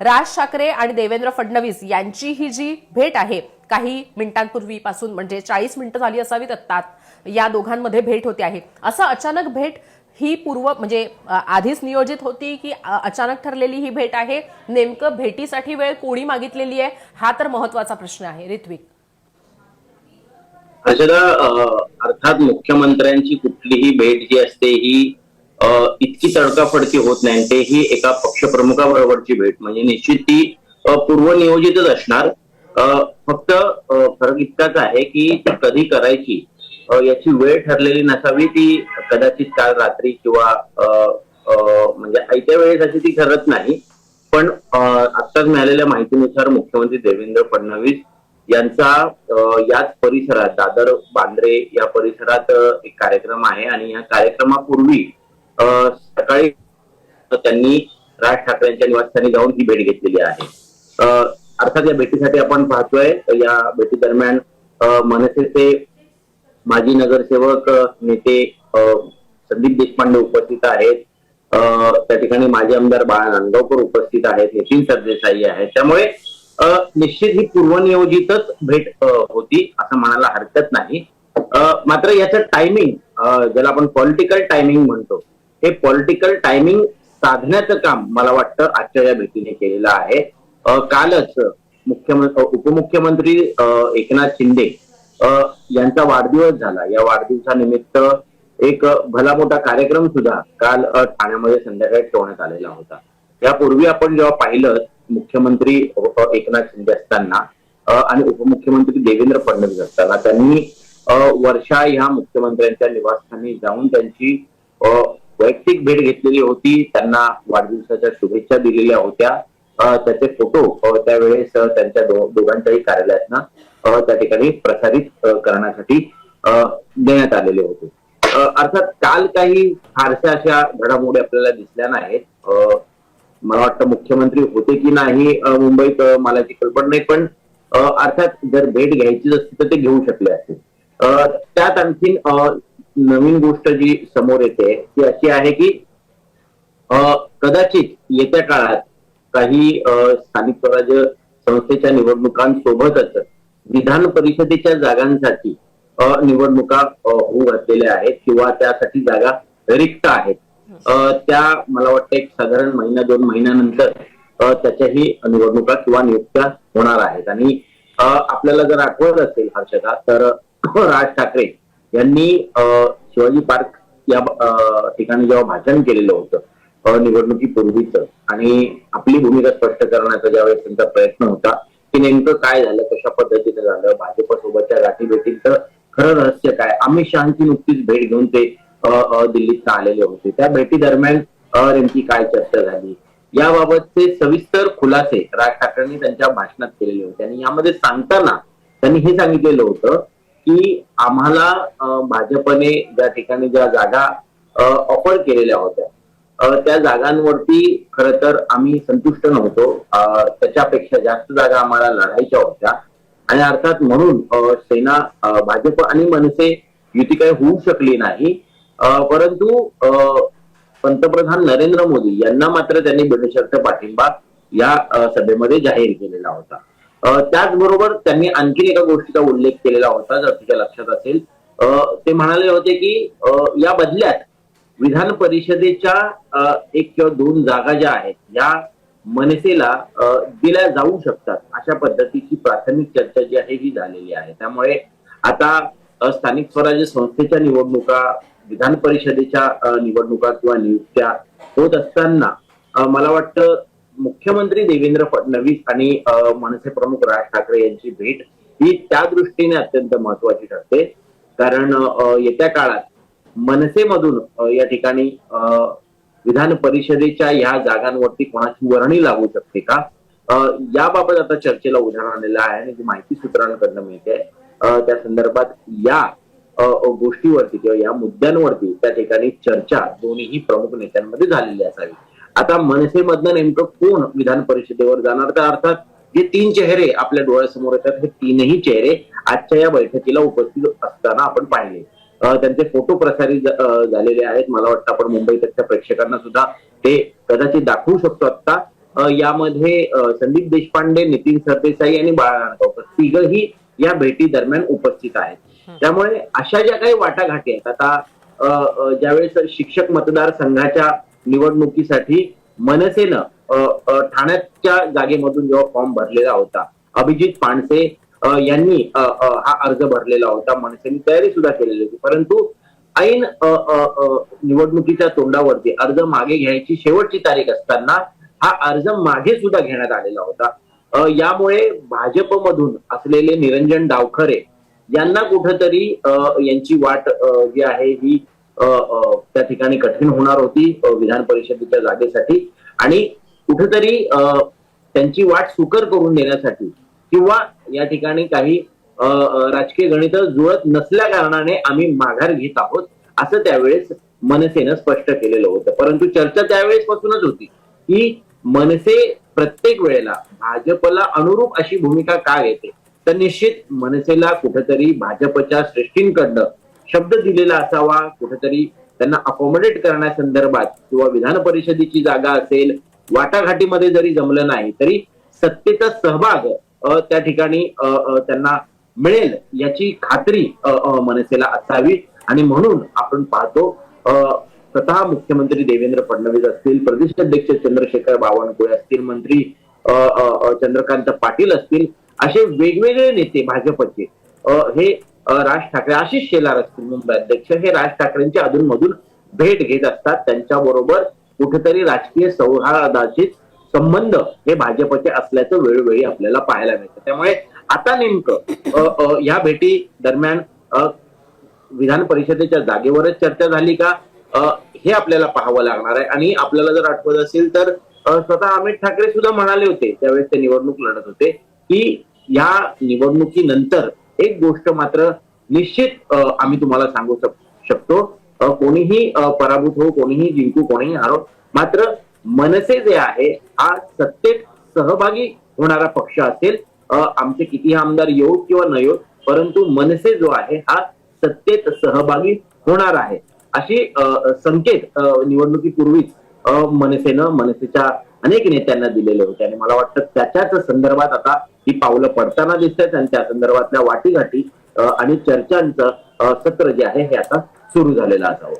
राज ठाकरे आणि देवेंद्र फडणवीस यांची ही जी भेट आहे काही मिनिटांपूर्वीपासून म्हणजे चाळीस मिनिटं झाली असावीत आत्ता या दोघांमध्ये भेट होते आहे. असं अचानक भेट ही पूर्व म्हणजे आधीच नियोजित होती की अचानक ठरलेली ही भेट आहे? नेमकं भेटीसाठी वेळ कोणी मागितलेली आहे? हा तर महत्त्वाचा प्रश्न आहे. ऋत्विक. अर्थात मुख्यमंत्र्यांची कुठलीही भेट जी असते ही इतकी तडकाफडकी होत नाही. ते तेही एका पक्षप्रमुखाबरोबरची भेट. म्हणजे निश्चित ती पूर्वनियोजितच असणार. फक्त फरक इतकाच आहे की ती कधी करायची याची वेळ ठरलेली नसावी ती कदाचित काल रात्री किंवा म्हणजे आयत्या वेळेस अशी ती ठरत नाही. पण आत्ताच मिळालेल्या माहितीनुसार मुख्यमंत्री देवेंद्र फडणवीस यांचा याच परिसरात दादर बांद्रे या परिसरात एक कार्यक्रम आहे. आणि या कार्यक्रमापूर्वी सकाळी त्यांनी राज ठाकरेंच्या निवासस्थानी जाऊन ही भेट घेतलेली आहे. अर्थात या भेटीसाठी आपण पाहतोय या भेटी दरम्यान मनसेचे माजी नगरसेवक नेते संदीप देशपांडे उपस्थित आहेत. त्या ठिकाणी माजी आमदार बाळा नांदगावकर उपस्थित आहेत नितीन सरदेसाई आहेत. त्यामुळे निश्चित ही पूर्वनियोजितच भेट होती असं म्हणायला हरकत नाही. मात्र याचं टायमिंग ज्याला आपण पॉलिटिकल टायमिंग म्हणतो हे पॉलिटिकल टायमिंग साधण्याचं काम मला वाटतं आजच्या या भेटीने केलेलं आहे. कालच मुख्यमंत्री उपमुख्यमंत्री एकनाथ शिंदे यांचा वाढदिवस झाला. या वाढदिवसानिमित्त एक भला मोठा कार्यक्रम सुद्धा काल ठाण्यामध्ये संध्याकाळी ठेवण्यात आलेला होता. यापूर्वी आपण जेव्हा पाहिलं मुख्यमंत्री एकनाथ शिंदे असताना आणि उपमुख्यमंत्री देवेंद्र फडणवीस असताना त्यांनी वर्षा ह्या मुख्यमंत्र्यांच्या निवासस्थानी जाऊन त्यांची वैयक्तिक भेट घेतलेली होती त्यांना वाढदिवसाच्या शुभेच्छा दिलेल्या होत्या. त्याचे फोटो त्यावेळेस त्यांच्या दो- दोघांच्याही कार्यालयातनं त्या ठिकाणी प्रसारित करण्यासाठी देण्यात आलेले होते. अर्थात काल काही फारशा अशा घडामोडी आपल्याला दिसल्या नाहीत. मला वाटतं मुख्यमंत्री होते की नाही मुंबईत मला ती कल्पना नाही पण अर्थात जर भेट घ्यायचीच असती तर ते घेऊ शकले असते. त्यात आणखीन नवीन गोष्ट जी समोर येते ती अशी आहे की कदाचित येत्या काळात काही स्थानिक स्वराज्य संस्थेच्या निवडणुकांसोबतच विधान परिषदेच्या जागांसाठी निवडणुका होऊ घातलेल्या आहेत किंवा त्यासाठी जागा रिक्त आहेत. त्या मला वाटतं एक साधारण महिना दोन महिन्यानंतर त्याच्याही निवडणुका किंवा नियुक्त्या होणार आहेत. आणि आपल्याला जर आठवत असेल हर्षदा तर राज ठाकरे यांनी शिवाजी पार्क या ठिकाणी जेव्हा भाषण केलेलं होतं निवडणुकीपूर्वीच आणि आपली भूमिका स्पष्ट करण्याचा ज्यावेळेस त्यांचा प्रयत्न होता की नेमकं काय झालं कशा पद्धतीनं झालं भाजप सोबतच्या गाठीभेटीचं खरं रहस्य काय अमित शहाची नुकतीच भेट घेऊन ते अ, अ, दिल्लीत आलेले होते. त्या भेटी दरम्यान अ, नेमकी काय चर्चा झाली? याबाबतचे सविस्तर खुलासे राज ठाकरेंनी त्यांच्या भाषणात केलेले होते. आणि यामध्ये सांगताना त्यांनी हे सांगितलेलं होतं की आम्हाला भाजपने ज्या ठिकाणी ज्या जागा ऑफर केलेल्या होत्या त्या जागांवरती खर तर आम्ही संतुष्ट नव्हतो. त्याच्यापेक्षा जास्त जागा आम्हाला लढायच्या होत्या. आणि अर्थात म्हणून सेना भाजप आणि मनसे युती काही होऊ शकली नाही. परंतु पंतप्रधान नरेंद्र मोदी यांना मात्र त्यांनी बिनशर्त पाठिंबा या सभेमध्ये जाहीर केलेला होता. त्याचबरोबर त्यांनी आणखीन एका गोष्टीचा उल्लेख केलेला होता जर तुझ्या लक्षात असेल. ते म्हणाले होते की या बदल्यात विधान परिषदेच्या एक किंवा दोन जागा ज्या आहेत या मनसेला दिल्या जाऊ शकतात. अशा पद्धतीची प्राथमिक चर्चा जी आहे ही झालेली आहे. त्यामुळे आता स्थानिक स्वराज्य संस्थेच्या निवडणुका विधान परिषदेच्या निवडणुका किंवा नियुक्त्या होत असताना मला वाटतं मुख्यमंत्री देवेंद्र फडणवीस आणि मनसे प्रमुख राज ठाकरे यांची भेट ही त्या दृष्टीने अत्यंत महत्वाची ठरते. कारण येत्या काळात मनसेमधून या ठिकाणी विधान परिषदेच्या या जागांवरती कोणाची वर्णी लागू शकते का? याबाबत आता चर्चेला उदाहरण आलेलं आहे आणि जी माहिती सूत्रांकडनं मिळते त्या संदर्भात या गोष्टीवरती किंवा या मुद्द्यांवरती त्या ठिकाणी चर्चा दोन्हीही प्रमुख नेत्यांमध्ये झालेली असावी. आता मनसेमधनं नेमकं कोण विधान परिषदेवर जाणार? तर अर्थात जे तीन चेहरे आपल्या डोळ्यासमोर येतात हे तीनही चेहरे आजच्या या बैठकीला उपस्थित असताना आपण पाहिले. त्यांचे फोटो प्रसारित झालेले आहेत. मला वाटतं आपण मुंबईतच्या प्रेक्षकांना सुद्धा ते कदाचित दाखवू शकतो आता यामध्ये संदीप देशपांडे नितीन सरदेसाई आणि बाळा तिघही या भेटी दरम्यान उपस्थित आहेत. त्यामुळे अशा ज्या काही वाटाघाटी आहेत आता ज्यावेळेस शिक्षक मतदारसंघाच्या निवडणुकीसाठी मनसेनं ठाण्याच्या जागेमधून जेव्हा फॉर्म भरलेला होता अभिजित पानसे यांनी हा अर्ज भरलेला होता मनसेने तयारी सुद्धा केलेली होती. परंतु ऐन निवडणुकीच्या तोंडावरती अर्ज मागे घ्यायची शेवटची तारीख असताना हा अर्ज मागे सुद्धा घेण्यात आलेला होता. यामुळे भाजपमधून असलेले निरंजन डावखरे यांना कुठंतरी यांची वाट जी आहे ही त्या ठिकाणी कठीण होणार होती विधान परिषदेच्या जागेसाठी. आणि कुठेतरी त्यांची वाट सुकर करून देण्यासाठी किंवा या ठिकाणी काही राजकीय गणित जुळत नसल्या कारणाने आम्ही माघार घेत आहोत असं त्यावेळेस मनसेनं स्पष्ट केलेलं होतं. परंतु चर्चा त्यावेळेस पासूनच होती की मनसे प्रत्येक वेळेला भाजपला अनुरूप अशी भूमिका का घेते? तर निश्चित मनसेला कुठेतरी भाजपच्या श्रेष्ठींकडनं शब्द दिलेला असावा कुठेतरी त्यांना अकोमोडेट करण्यासंदर्भात किंवा विधान परिषदेची जागा असेल वाटाघाटीमध्ये जरी जमलं नाही तरी सत्तेचा सहभाग त्या ठिकाणी त्यांना मिळेल याची खात्री मनसेला असावी. आणि म्हणून आपण पाहतो स्वतः मुख्यमंत्री देवेंद्र फडणवीस असतील प्रदेश अध्यक्ष चंद्रशेखर बावनकुळे असतील मंत्री चंद्रकांत पाटील असतील असे वेगवेगळे नेते भाजपचे हे राज ठाकरे आशिष शेलार असतील मुंबई अध्यक्ष. हे राज ठाकरेंच्या अधूनमधून भेट घेत असतात. त्यांच्याबरोबर कुठेतरी राजकीय सौहार्दाचे संबंध हे भाजपचे असल्याचं वेळोवेळी आपल्याला पाहायला मिळतं. त्यामुळे आता नेमकं अ, या भेटी दरम्यान विधान परिषदेच्या जागेवरच चर्चा झाली का? हे आपल्याला पाहावं लागणार आहे. आणि आपल्याला जर आठवत असेल तर स्वतः अमित ठाकरे सुद्धा म्हणाले होते त्यावेळेस ते निवडणूक लढत होते की या निवडणुकीनंतर एक गोष्ट मात्र निश्चित आम्ही तुम्हाला सांगू शकतो. कोणीही पराभूत हो कोणीही जिंकू कोणीही हारो मात्र मनसे जे आहे हा सत्तेत सहभागी होणारा पक्ष असेल. आमचे किती आमदार येऊ किंवा न येऊ परंतु मनसे जो आहे हा सत्तेत सहभागी होणार आहे. अशी संकेत निवडणुकीपूर्वीच मनसेनं मनसेच्या अनेक नेत्यांना दिलेले होते. आणि मला वाटतं त्याच्याच संदर्भात आता ही पावलं पडताना दिसत आहेत आणि त्या संदर्भातल्या वाटीघाटी आणि चर्चांचं सत्र जे आहे हे आता सुरू झालेलं असावं.